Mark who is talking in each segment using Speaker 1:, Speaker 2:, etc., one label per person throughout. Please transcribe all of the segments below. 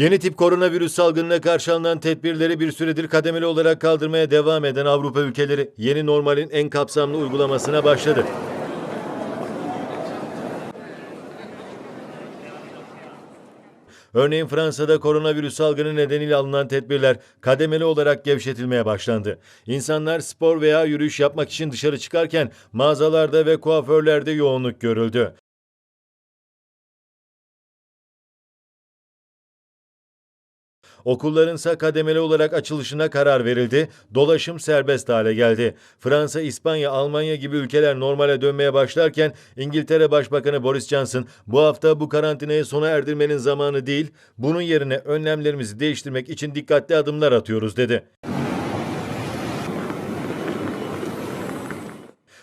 Speaker 1: Yeni tip koronavirüs salgınına karşı alınan tedbirleri bir süredir kademeli olarak kaldırmaya devam eden Avrupa ülkeleri yeni normalin en kapsamlı uygulamasına başladı. Örneğin Fransa'da koronavirüs salgını nedeniyle alınan tedbirler kademeli olarak gevşetilmeye başlandı. İnsanlar spor veya yürüyüş yapmak için dışarı çıkarken mağazalarda ve kuaförlerde yoğunluk görüldü. Okullarınsa kademeli olarak açılışına karar verildi. Dolaşım serbest hale geldi. Fransa, İspanya, Almanya gibi ülkeler normale dönmeye başlarken İngiltere Başbakanı Boris Johnson bu hafta bu karantinayı sona erdirmenin zamanı değil, bunun yerine önlemlerimizi değiştirmek için dikkatli adımlar atıyoruz dedi.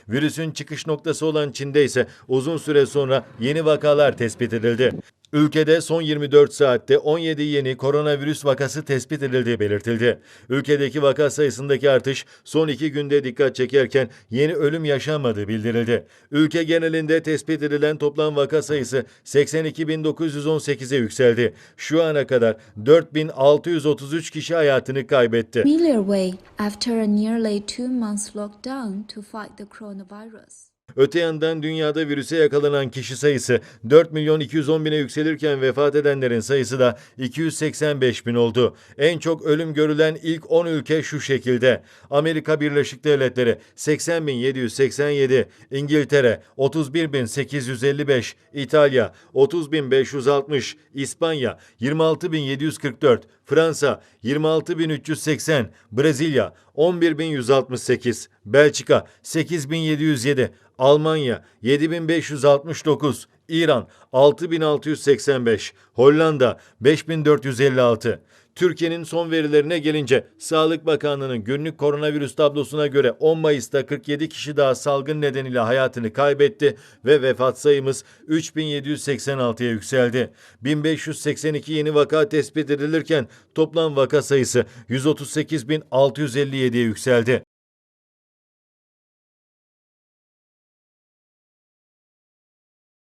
Speaker 1: Virüsün çıkış noktası olan Çin'de ise uzun süre sonra yeni vakalar tespit edildi. Ülkede son 24 saatte 17 yeni koronavirüs vakası tespit edildiği belirtildi. Ülkedeki vaka sayısındaki artış son iki günde dikkat çekerken yeni ölüm yaşanmadığı bildirildi. Ülke genelinde tespit edilen toplam vaka sayısı 82.918'e yükseldi. Şu ana kadar 4.633 kişi hayatını kaybetti.
Speaker 2: familiar way after a nearly two months lockdown to fight the coronavirus.
Speaker 1: Öte yandan dünyada virüse yakalanan kişi sayısı 4 milyon 210 bine yükselirken vefat edenlerin sayısı da 285 bin oldu. En çok ölüm görülen ilk 10 ülke şu şekilde. Amerika Birleşik Devletleri 80 bin 787, İngiltere 31 bin 855, İtalya 30 bin 560, İspanya 26 bin 744, Fransa 26 bin 380, Brezilya 11 bin 168, Belçika 8 bin 707, Almanya 7569, İran 6685, Hollanda 5456. Türkiye'nin son verilerine gelince Sağlık Bakanlığı'nın günlük koronavirüs tablosuna göre 10 Mayıs'ta 47 kişi daha salgın nedeniyle hayatını kaybetti ve vefat sayımız 3786'ya yükseldi. 1582 yeni vaka tespit edilirken toplam vaka sayısı 138.657'ye yükseldi.